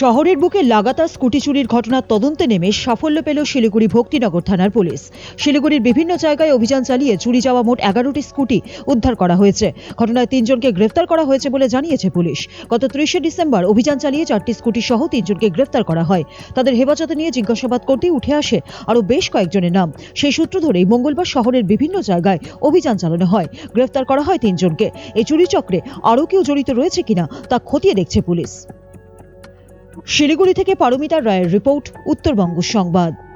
শহরের বুকে লাগাতার স্কুটি চুরির ঘটনার তদন্তে নেমে সাফল্য পেল শিলিগুড়ি ভক্তিনগর থানার পুলিশ। শিলিগুড়ির বিভিন্ন জায়গায় অভিযান চালিয়ে চুরি যাওয়া মোট এগারোটি স্কুটি উদ্ধার করা হয়েছে। ঘটনায় তিনজনকে গ্রেফতার করা হয়েছে বলে জানিয়েছে পুলিশ। গত ত্রিশে ডিসেম্বর অভিযান চালিয়ে চারটি স্কুটি সহ তিনজনকে গ্রেফতার করা হয়। তাদের হেফাজতে নিয়ে জিজ্ঞাসাবাদ করতেই উঠে আসে আরও বেশ কয়েকজনের নাম। সেই সূত্র ধরেই মঙ্গলবার শহরের বিভিন্ন জায়গায় অভিযান চালানো হয়। গ্রেফতার করা হয় তিনজনকে। এই চুরি চক্রে আরও কেউ জড়িত রয়েছে কিনা তা খতিয়ে দেখছে পুলিশ। শিলিগুড়ি থেকে পারমিতা রায়ের রিপোর্ট উত্তরবঙ্গ সংবাদ।